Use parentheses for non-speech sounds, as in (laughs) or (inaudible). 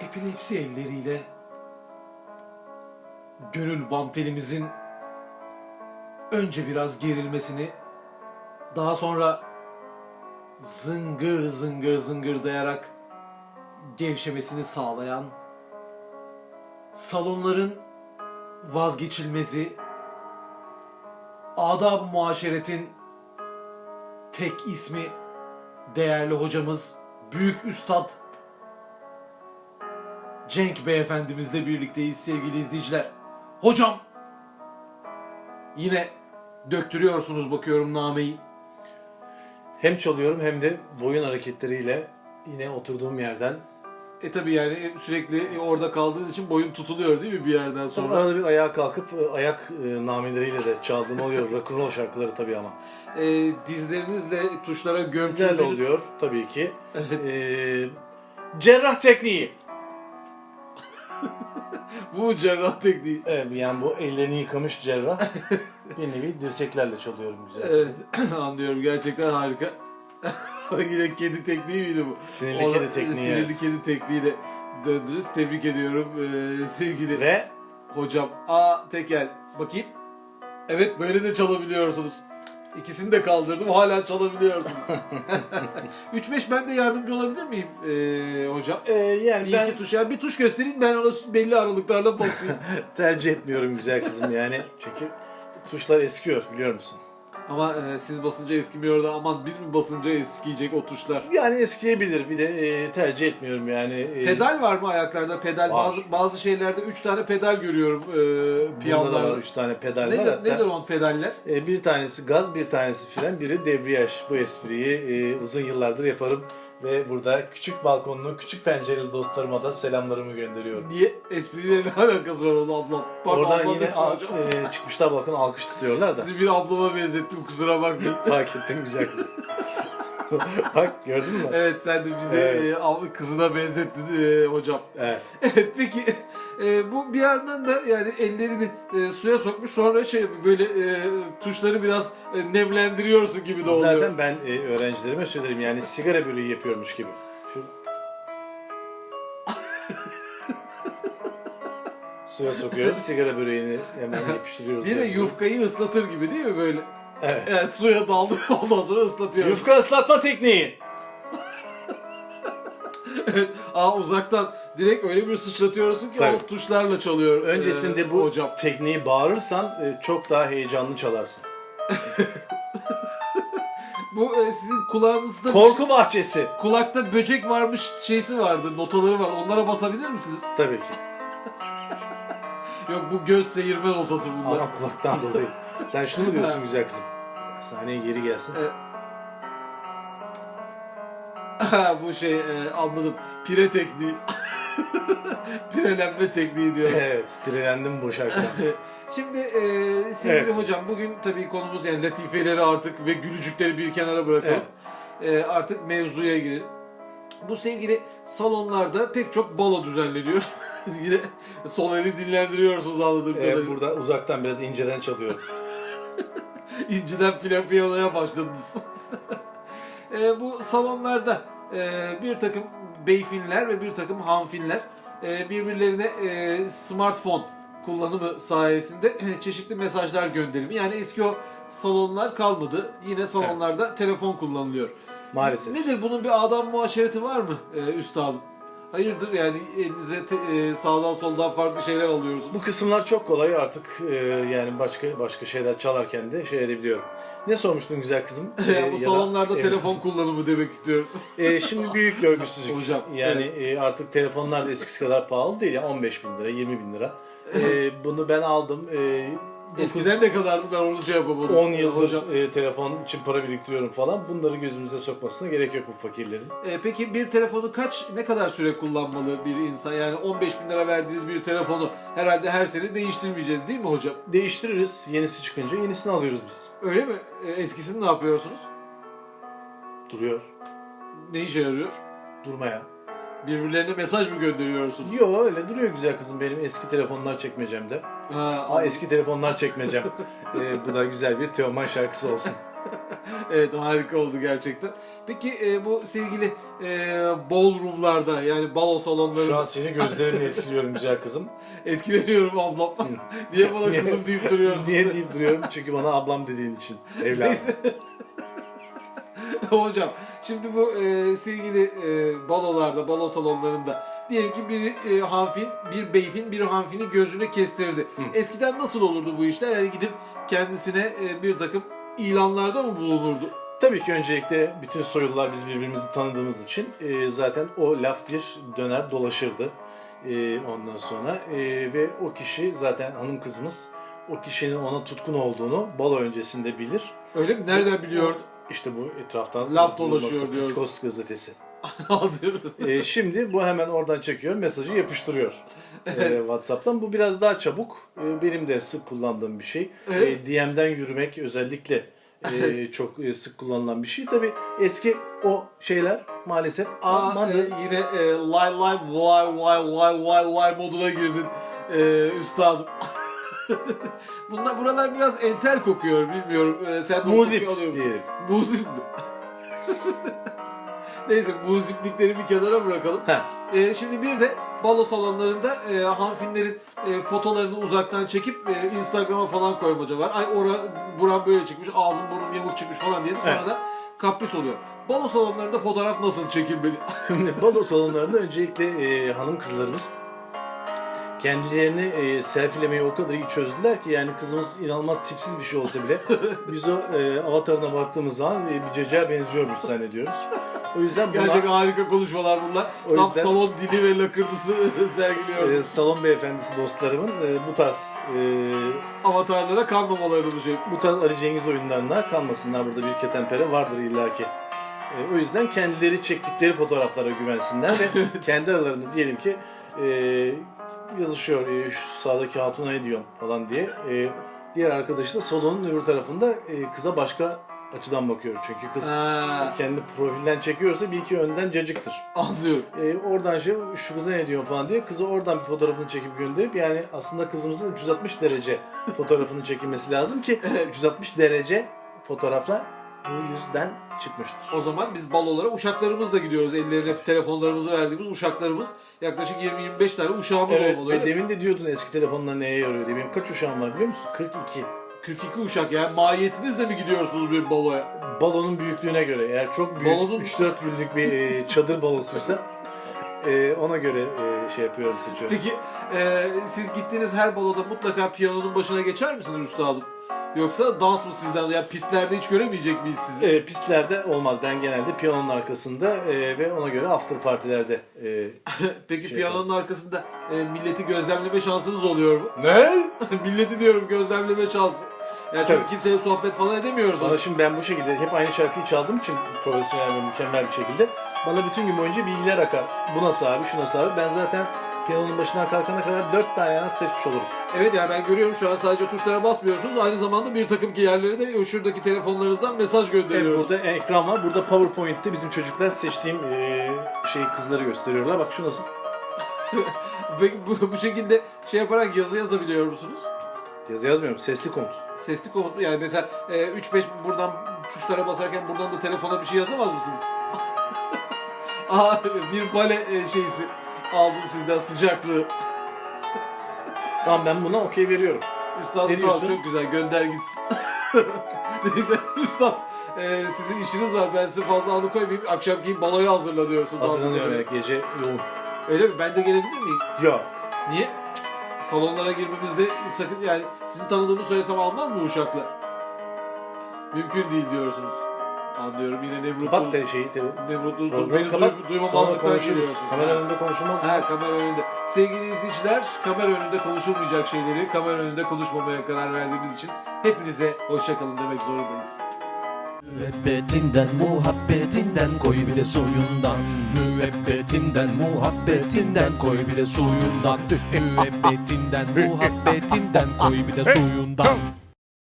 epilepsi elleriyle gönül bam telimizin önce biraz gerilmesini daha sonra zıngır zıngır zıngırdayarak gevşemesini sağlayan salonların vazgeçilmezi adab-ı muaşeretin tek ismi değerli hocamız büyük üstad Cenk beyefendimizle birlikteyiz sevgili izleyiciler. Hocam yine döktürüyorsunuz bakıyorum nameyi. Hem çalıyorum hem de boyun hareketleriyle yine oturduğum yerden. E tabi yani sürekli orada kaldığınız için boyun tutuluyor değil mi bir yerden Sonra sonra? arada bir ayağa kalkıp e, ayak e, nameleriyle de çaldığım oluyor. (laughs) Rock'n'roll şarkıları tabii ama. E, dizlerinizle tuşlara Sizlerle gömçüldünüz. oluyor tabii ki. Ee, cerrah tekniği. Bu cerrah tekniği. Evet, yani bu ellerini yıkamış cerrah. (laughs) bir nevi dirseklerle çalıyorum güzel. Evet (clears throat) anlıyorum gerçekten harika. (laughs) Yine kedi tekniği miydi bu? Sinirli Ona- kedi tekniği. Sinirli kedi tekniğiyle döndünüz. Tebrik ediyorum e, sevgili Ve hocam. A tekel. Bakayım. Evet böyle de çalabiliyorsunuz. İkisini de kaldırdım hala çalabiliyorsunuz. (laughs) 3-5 ben de yardımcı olabilir miyim e, hocam? e, yani Bir ben iki tuş. Yani bir tuş göstereyim ben ona belli aralıklarla basayım. (laughs) tercih etmiyorum güzel kızım yani. Çünkü tuşlar eskiyor biliyor musun? Ama e, siz basınca eskimiyor da aman biz mi basınca eskiyecek o tuşlar? Yani eskiyebilir bir de e, tercih etmiyorum yani. E, Pedal var mı ayaklarda? Pedal Var. bazı bazı şeylerde 3 tane pedal görüyorum e, Bunda da var piyanlarda. 3 tane pedal var. Nedir, Hatta, nedir on pedaller? e, bir tanesi gaz, bir tanesi fren, biri debriyaj. Bu espriyi e, uzun yıllardır yaparım. Ve burada küçük balkonlu, küçük pencereli dostlarıma da selamlarımı gönderiyorum. Diye espriyle ne alakası var onu ablam? Pardon, Oradan ablam yine dedim a- hocam. e, çıkmışlar balkona alkış tutuyorlar da. Sizi bir ablama benzettim kusura bakmayın. Fark ettim güzel kızım. (laughs) (laughs) Bak gördün mü? evet sen de bir de Evet. e, kızına benzettin e, hocam. Evet. Evet peki e, bu bir yandan da yani ellerini e, suya sokmuş sonra şey böyle e, tuşları biraz e, nemlendiriyorsun gibi de oluyor. Zaten ben e, öğrencilerime söylerim yani sigara böreği yapıyormuş gibi. Şu (laughs) Suya sokuyoruz, sigara böreğini hemen yapıştırıyoruz. Bir de yufkayı ıslatır gibi değil mi böyle? Evet. Evet suya daldır (laughs) ondan sonra ıslatıyoruz. Yufka ıslatma tekniği. (laughs) Evet. Aa uzaktan direkt öyle bir sıçratıyorsun ki Tabii. o tuşlarla çalıyor. Öncesinde e, bu hocam. tekniği bağırırsan e, çok daha heyecanlı çalarsın. (laughs) Bu e, sizin kulağınızda Korku bahçesi. şey- kulakta böcek varmış şeysi vardı, notaları var. Onlara basabilir misiniz? Tabii ki. Yok bu göz seyirme notası bunlar. Ama kulaktan dolayı. Sen şunu mu diyorsun güzel kızım? Sahneye geri gelsin. Evet. Ha, (laughs) bu şey e, anladım. Pire tekniği. (laughs) Pirelenme tekniği diyoruz. Evet, pirelendim bu şarkıdan. (laughs) Şimdi e, sevgili Evet. hocam bugün tabii konumuz yani latifeleri artık ve gülücükleri bir kenara bırakalım. E, artık mevzuya girelim. Bu sevgili salonlarda pek çok balo düzenleniyor. Yine sol eli dinlendiriyorsunuz anladığım Ee, kadarıyla. burada uzaktan biraz inceden çalıyorum. (laughs) İnciden plan piyanoya başladınız. (laughs) e, bu salonlarda e, bir takım beyfinler ve bir takım hanfinler e, birbirlerine e, smartphone kullanımı sayesinde (clears throat) çeşitli mesajlar gönderimi. Yani eski o salonlar kalmadı. Yine salonlarda telefon kullanılıyor. Maalesef. Nedir bunun bir adam muaşereti var mı e, üstadım? Hayırdır yani elinize te- e, sağdan soldan farklı şeyler alıyorsunuz. Bu kısımlar çok kolay artık e, yani başka başka şeyler çalarken de şey edebiliyorum. Ne sormuştun güzel kızım? (laughs) Ya Ee, bu ya da- salonlarda Evet. telefon kullanımı demek istiyorum. Ee, şimdi büyük görgüsüzlük. (laughs) Hocam, Yani e, artık telefonlar da eskisi kadar pahalı değil ya 15 bin lira 20 bin lira. Ee, bunu ben aldım. Dokuz- Eskiden ne kadardı ben onu şey yapamadım. 10 yıldır Hocam. e, telefon için para biriktiriyorum falan. Bunları gözümüze sokmasına gerek yok bu fakirlerin. E, peki bir telefonu kaç, ne kadar süre kullanmalı bir insan? Yani 15 bin lira verdiğiniz bir telefonu herhalde her sene değiştirmeyeceğiz değil mi hocam? Değiştiririz. Yenisi çıkınca yenisini alıyoruz biz. Öyle mi? E, eskisini ne yapıyorsunuz? Duruyor. Ne işe yarıyor? Durmaya. Birbirlerine mesaj mı gönderiyorsunuz? Yo öyle duruyor güzel kızım benim eski telefonlar çekmecemde. Ha, Aa eski telefonlar çekmecem. (laughs) Ee, bu da güzel bir Teoman şarkısı olsun. (laughs) evet harika oldu gerçekten. Peki e, bu sevgili e, ballroomlarda yani balo salonları Şu an seni gözlerinle etkiliyorum güzel kızım. (laughs) etkileniyorum ablam. Niye bana Niye- kızım deyip duruyorsun? Niye deyip duruyorum? Çünkü bana ablam dediğin için. Evladım. Hocam şimdi bu e, sevgili e, balolarda, balo salonlarında diyelim ki bir e, hanfin, bir beyfin bir hanfini gözüne kestirdi. Eskiden nasıl olurdu bu işler? Yani gidip kendisine e, bir takım ilanlarda mı bulunurdu? Tabii ki öncelikle bütün soylular biz birbirimizi tanıdığımız için e, zaten o laf bir döner dolaşırdı. E, ondan sonra e, ve o kişi zaten hanım kızımız o kişinin ona tutkun olduğunu balo öncesinde bilir. Öyle mi? Nereden biliyordu? İşte bu etraftan Laf dolaşıyor diyor. Psikos gazetesi. (laughs) Anlıyorum. E, şimdi bu hemen oradan çekiyor, mesajı yapıştırıyor e, WhatsApp'tan. Bu biraz daha çabuk. E, benim de sık kullandığım bir şey. Evet. E, DM'den yürümek özellikle e, (laughs) çok e, sık kullanılan bir şey. Tabii eski o şeyler maalesef Aa, aman e, yine e, lay lay vay vay vay vay vay moduna girdin e, üstadım. (laughs) (laughs) Bunlar buralar biraz entel kokuyor bilmiyorum. E, sen muzip alıyor musun? diyelim. Muzip mi? (laughs) Neyse muziplikleri bir kenara bırakalım. Heh. E, şimdi bir de balo salonlarında e, hanfinlerin e, fotolarını uzaktan çekip e, Instagram'a falan koymaca var. Ay ora buram böyle çıkmış, ağzım burnum yamuk çıkmış falan diye sonra Evet. da kapris oluyor. Balo salonlarında fotoğraf nasıl çekilmeli? (laughs) Balo salonlarında öncelikle e, hanım kızlarımız kendilerini e, selfilemeyi o kadar iyi çözdüler ki yani kızımız inanılmaz tipsiz bir şey olsa bile (laughs) biz o e, avatarına baktığımız zaman e, bir cacığa benziyormuş zannediyoruz. O yüzden buna Gerçekten harika konuşmalar bunlar. O Tam yüzden- salon dili ve lakırdısı (laughs) sergiliyoruz. e, salon beyefendisi dostlarımın e, bu tarz e, Avatarlara kanmamalarını bu şey. bu tarz Ali Cengiz oyunlarına kalmasınlar. Burada bir ketempere vardır illaki. E, o yüzden kendileri çektikleri fotoğraflara güvensinler ve (laughs) kendi aralarında diyelim ki e, yazışıyor e, şu sağdaki hatuna ne diyorsun falan diye. E, diğer arkadaşı da salonun öbür tarafında e, kıza başka açıdan bakıyor. Çünkü kız Ha, kendi profilden çekiyorsa bir iki önden cacıktır. anlıyorum. E, oradan şey şu kıza ne diyorsun falan diye kızı oradan bir fotoğrafını çekip gönderip yani aslında kızımızın 360 derece fotoğrafını çekilmesi lazım ki (laughs) 360 derece fotoğraflar bu yüzden çıkmıştır. O zaman biz balolara uşaklarımızla gidiyoruz. Ellerine telefonlarımızı verdiğimiz uşaklarımız. Yaklaşık 20-25 tane uşağımız Evet olmalı. öyle mi? demin de diyordun eski telefonlar neye yarıyor diye. Benim kaç uşağım var biliyor musun? 42. 42 uşak yani mahiyetinizle mi gidiyorsunuz bir baloya? Balonun büyüklüğüne göre eğer çok büyük Balonun- 3-4 günlük bir e, (laughs) çadır balosuysa e, ona göre e, şey yapıyorum seçiyorum. Peki e, siz gittiğiniz her baloda mutlaka piyanonun başına geçer misiniz üstadım? Yoksa dans mı sizden? Ya pistlerde hiç göremeyecek miyiz sizi? E, pistlerde olmaz. Ben genelde piyanonun arkasında e, ve ona göre after partilerde e, (laughs) Peki şey piyanonun arkasında e, milleti gözlemleme şansınız oluyor mu? Ne? (laughs) milleti diyorum gözlemleme şansı. Ya çünkü Tabii. kimseyle sohbet falan edemiyoruz. Bana şimdi ben bu şekilde hep aynı şarkıyı çaldığım için profesyonel ve mükemmel bir şekilde bana bütün gün boyunca bilgiler akar. Bu nasıl abi, şu nasıl abi. Ben zaten piyanonun başından kalkana kadar dört tane yana seçmiş olurum. Evet yani ben görüyorum şu an sadece tuşlara basmıyorsunuz. Aynı zamanda bir takım yerlere de şuradaki telefonlarınızdan mesaj Evet, gönderiyoruz. burada ekran var. Burada PowerPoint'te bizim çocuklar seçtiğim eee şey kızları gösteriyorlar. Bak şu nasıl? (laughs) Bu, bu şekilde şey yaparak yazı yazabiliyor musunuz? Yazı yazmıyorum. Sesli komut. Sesli komut yani mesela e, 3-5 buradan tuşlara basarken buradan da telefona bir şey yazamaz mısınız? (laughs) Aa bir bale e, şeysi aldım sizden sıcaklığı. Tamam ben buna okey veriyorum. Üstad Ne tamam, diyorsun? çok güzel gönder gitsin. (laughs) Neyse üstad e, sizin işiniz var ben size fazla alıkoymayayım. Akşamki baloya hazırla diyorsunuz. Hazırlanıyorum evet, gece yoğun. Öyle mi? Ben de gelebilir miyim? Yok. Niye? Salonlara girmemizde sakın yani sizi tanıdığımı söylesem almaz mı uşaklar? Mümkün değil diyorsunuz. Anlıyorum yine Nemrut Kapat da şeyi. Te- Nemrut'un programı beni kapat. duy- duymamazlıktan konuşuruz. geliyorsunuz. Kamera önünde konuşulmaz mı? Ha kamera önünde. Sevgili izleyiciler, kamera önünde konuşulmayacak şeyleri kamera önünde konuşmamaya karar verdiğimiz için hepinize hoşçakalın demek zorundayız. Müebbetinden muhabbetinden koy bir de suyundan Müebbetinden muhabbetinden koy bir de suyundan Müebbetinden muhabbetinden koy bir de suyundan